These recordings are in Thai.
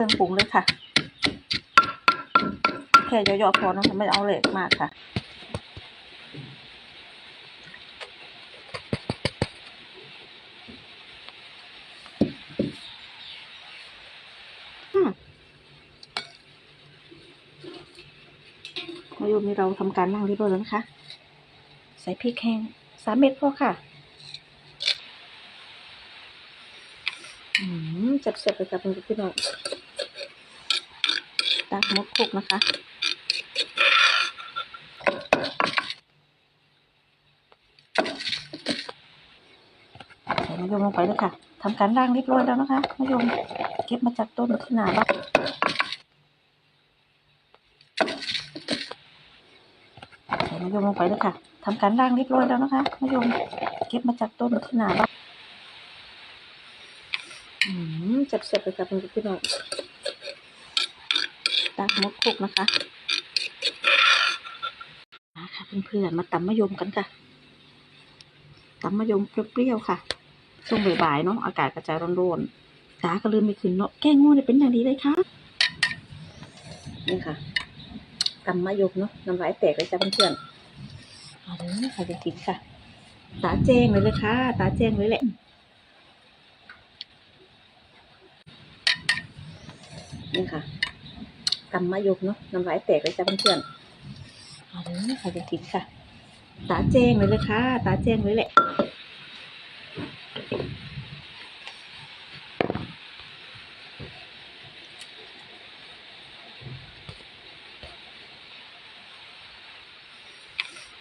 เครื่องปรุงเลยค่ะ แค่ย่อๆพอนะคะไม่เอาเละมากค่ะมาโยมนี่เราทำการนั่งเรียบร้อยแล้วนะคะ ใส่พริกแห้งสามเม็ดพอค่ะอืมจับเสร็จเลยค่ะเพื่อนพี่น้อง ตักมดคลุกนะคะใส่มะยมลงไปเลยค่ะทำการร่างเรียบร้อยแล้วนะคะมะยมเก็บมาจากต้นที่หนาบ้านใส่มะยมลงไปเลยค่ะทำการร่างเรียบร้อยแล้วนะคะมะยมเก็บมาจากต้นที่หนาบ้านอืมจับเสร็จเลยค่ะเพื่อนพี่น้อง ตักมดคุกนะคะมาค่ะเพื่อนๆมาตำมะยมกันค่ะตำมะยมเปรี้ยวๆค่ะช่วงบ่ายๆเนาะอากาศกระจายร้อนๆขาก็ลืมไม่ขึ้นเนาะแก้ง่วงเนี่ยเป็นอย่างดีเลยค่ะนี่ค่ะตำมะยมเนาะน้ำลายแตกเลยจ้ะเพื่อนๆเอาเลยใครจะกินค่ะ ตาแจ้งเลยเลยค่ะ ตาแจ้งเลยแหละนี่ค่ะ ตำมะยมเนาะน้ำลายแตกเลยจ้ะเพื่อนๆเอาเลยใครจะกินค่ะ ตาแจ้งเลยเลยค่ะ ตาแจ้งเลยแหละ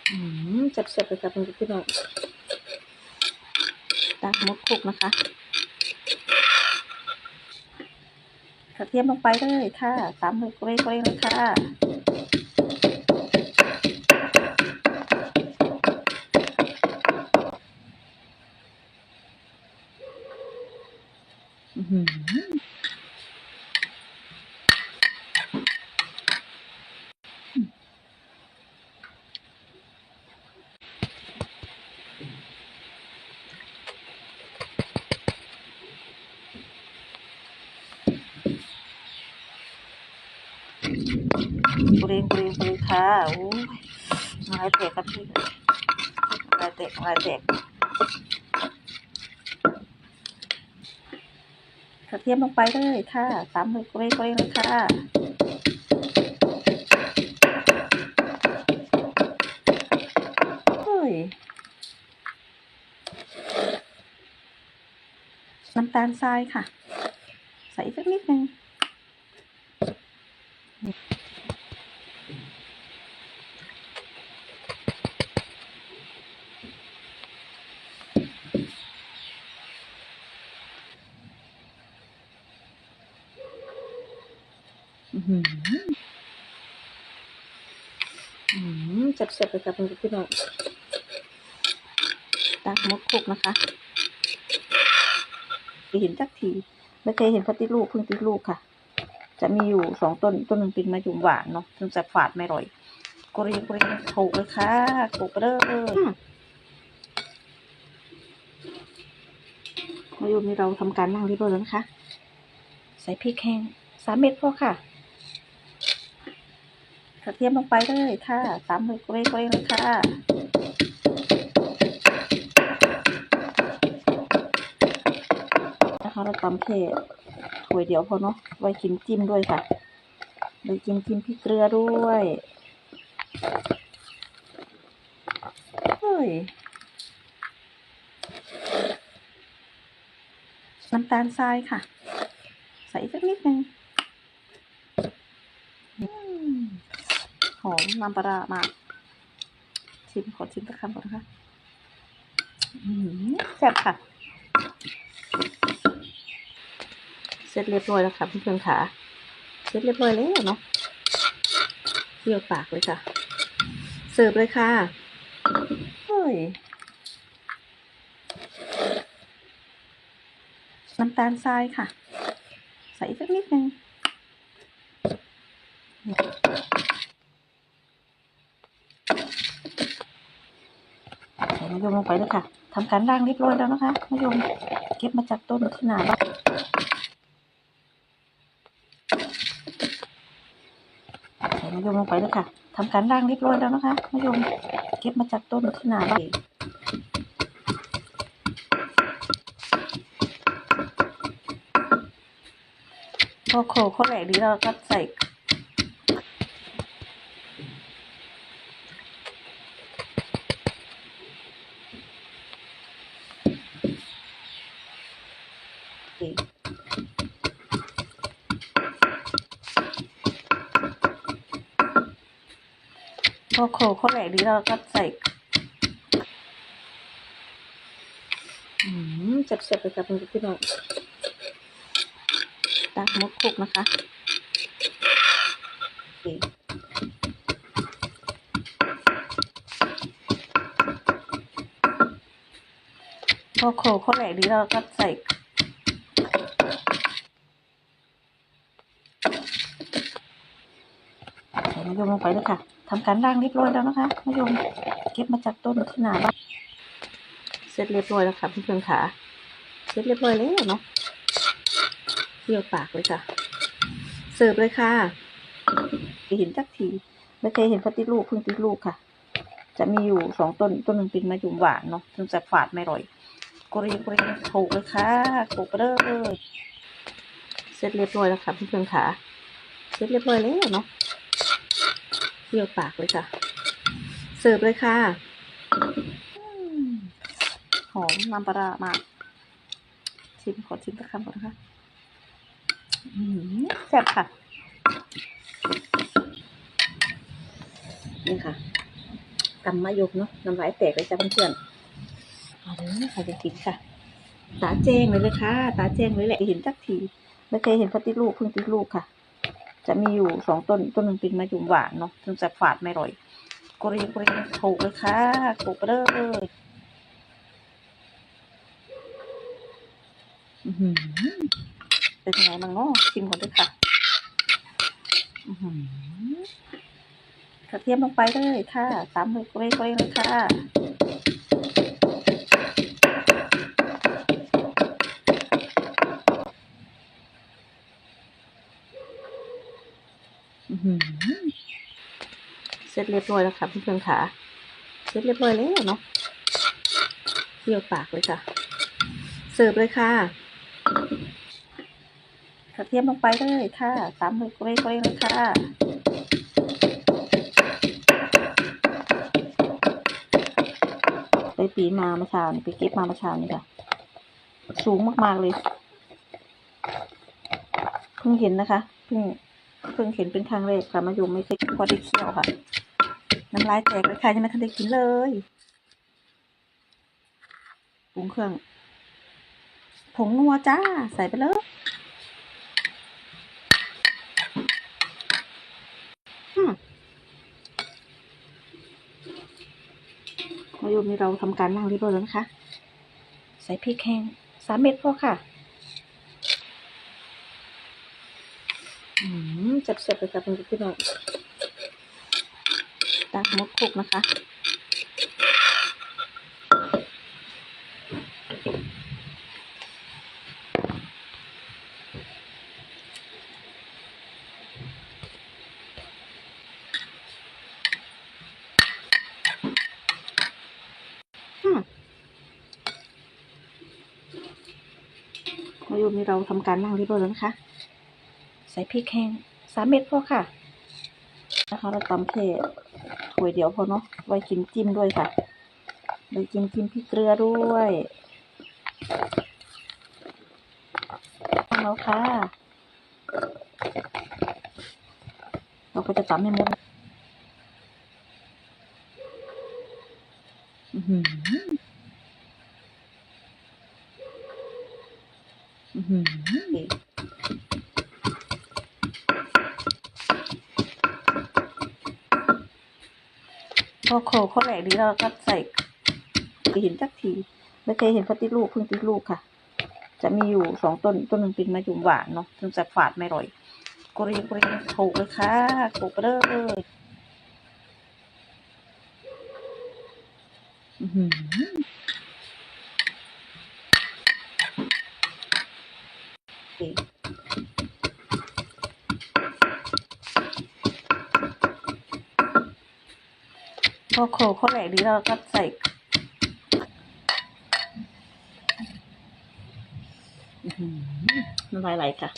อืมจับเสร็จเลยค่ะเพื่อนพี่น้องตักมดคลุกนะคะ กระเทียมลงไปเลยค่ะตามเลยเกรงๆเลยค่ะอื้อหือเกรย์เกรย์เกรย์ค่ะโอ้ยลายแตกครับพี่ลายแตกลายแตกกระเทียมลงไปเลยค่ะตามเลยกรย์เกรย์เลยค่ะเฮ้ยน้ำตาลทรายค่ะ ใส่สักนิดนึง อือหืออืม จับเสร็จเลยค่ะเพื่อนพี่น้องตักมดคุกนะคะเห็นจักทีไม่เคยเห็นพติลูกเพิ่งติดลูกค่ะ จะมีอยู่สองต้นต้นหนึ่งเป็นมะยุมหวานเนาะถึงจะฝาดไม่ร่อยกุรีกุรีโขกเลยค่ะโขกไปเลยมะยุมนี่เราทำการนั่งเรียบร้อยแล้วนะคะ ใส่พริกแห้งสามเม็ดพอค่ะ ระเทียมลงไปเลยค่ะตามเลยเกรย์เกรย์เลยค่ะนะคะเราตำเผ็ดถ้วยเดียวพอเนาะไว้กินจิ้มด้วยค่ะไว้กินจิ้มพริกเกลือด้วยเฮ้ยน้ำตาลทรายค่ะ ใส่สักนิดนึงอืม หอมน้ำปลามากชิมขอชิมสักคำก่อนนะคะแซ่บค่ะ เสร็จเรียบร้อยแล้วค่ะเพื่อนๆค่ะ เสร็จเรียบร้อยแล้วเนาะเปรี้ยวปากเลยค่ะ เสิร์ฟเลยค่ะ เฮ้ย น้ำตาลทรายค่ะ ใส่สักนิดนึง มะยมลงไปเลยค่ะ ทำการร่างเรียบร้อยแล้วนะคะมะยมเก็บมาจากต้นที่หนาบ้าใส่มะยมลงไปเลยค่ะ ทำการร่างเรียบร้อยแล้วนะคะมะยมเก็บมาจากต้นที่หนาบ้านพอโคลกข้อแหลกนี้เราก็ใส่ พอโขลกเขาแหลกดีแล้วก็ใส่อืมจับเสร็จเลยค่ะเพื่อนพี่น้องตักมดคลุกนะคะโอเคโขลกเขาแหลกดีแล้วก็ใส่ใส่มะยมลงไปเลยค่ะ ทำการล้างเรียบร้อยแล้วนะคะมะยมเก็บมาจากต้นที่หนาบ้านเสร็จเรียบร้อยแล้วค่ะเพื่อนๆค่ะเสร็จเรียบร้อยแล้วเนาะเที่ยวปากเลยค่ะ เสิร์ฟเลยค่ะเคยเห็นจักทีไม่เคยเห็นเขาติดลูกเพิ่งติดลูกค่ะ จะมีอยู่สองต้นต้นหนึ่งเป็นมะยมหวานเนาะถึงจะฝาดไม่ร่อยกรีกรีโขกเลยค่ะโขกเลยเสร็จเรียบร้อยแล้วค่ะเพื่อนๆค่ะเสร็จเรียบร้อยแล้วเนาะ เปรี้ยวปากเลยค่ะ เสิร์ฟเลยค่ะ หอมน้ำปลามาก ชิมขอชิมสักคำก่อนนะคะแซ่บค่ะ นี่ค่ะตำมะยมเนาะน้ำลายแตกเลยจ้ะเพื่อนๆเอาเลยใครจะกินค่ะ ตาแจ้งเลยเลยค่ะ ตาแจ้งเลยแหละเห็นจักทีไม่เคยเห็นเขาติดลูกเพิ่งติดลูกค่ะ จะมีอยู่สองต้น ต้นหนึ่งเป็นมะยมหวานเนาะถึงจะฝาดไม่ร่อยกรีกรีโขลกเลยค่ะโขลกเลยเป็นยังไงบ้างเนาะชิมก่อนด้วยค่ะกระเทียมลงไปเลยค่ะตามเลยกรีกรีเลยค่ะอื้อหือเส ร็จเรียบร้อยแล้วค่ะเพื่อนๆค่ะเสร็จเรียบร้อยแล้วเนาะเปรี้ยวปากเลยค่ะ เสิร์ฟเลยค่ะกระเทียมลงไปเลยค่ะตามเลยกรีกรีเลยค่ะไปปีนมาเมื่อเช้านี่ไปเก็บมาเมื่อเช้านี่ค่ะ สูงมากๆเลยเพิ่งเห็นนะคะเพิ่งเพิ่งเห็นเป็นครั้งแรกค่ะมะยมไม่เคยพอได้เคี่ยวค่ะ น้ำลายแตกเลยค่ะยังไม่ทันได้กินเลยปรุงเครื่องผงนัวจ้า ใส่ไปเลยอืมมายมนี่เราทำการล้างเรียบร้อยแล้วนะคะ ใส่พริกแห้งสามเม็ดพอค่ะอืมจับเสร็จเลยค่ะเพื่อนพี่น้อก มดคลุกนะคะมมายมนี่เราทำการล้างเรียบร้อยแล้วนะคะ ใส่พริกแห้งสามเม็ดพอค่ะ นะคะเราตำแค่ ถ้วยเดียวพอเนาะไว้กินจิ้มด้วยค่ะไว้กินจิ้มพริกเกลือด้วยแล้วค่ะ เราก็จะตำให้หมดอือหืออือหือ พอโขลกเขาแหลกนี้เราก็ใส่เห็นจักทีไม่เคยเห็นเขาติดลูกเพิ่งติดลูกค่ะ จะมีอยู่สองต้นต้นหนึ่งเป็นมะยมหวานเนาะถึงจะฝาดไม่ร่อยกรีกรีโขลกเลยค่ะโขลกไปเลยอื้อหือโอเค อโคข้อแหลกดีแล้วก็ใส่ น้ำลายไหลค่ะ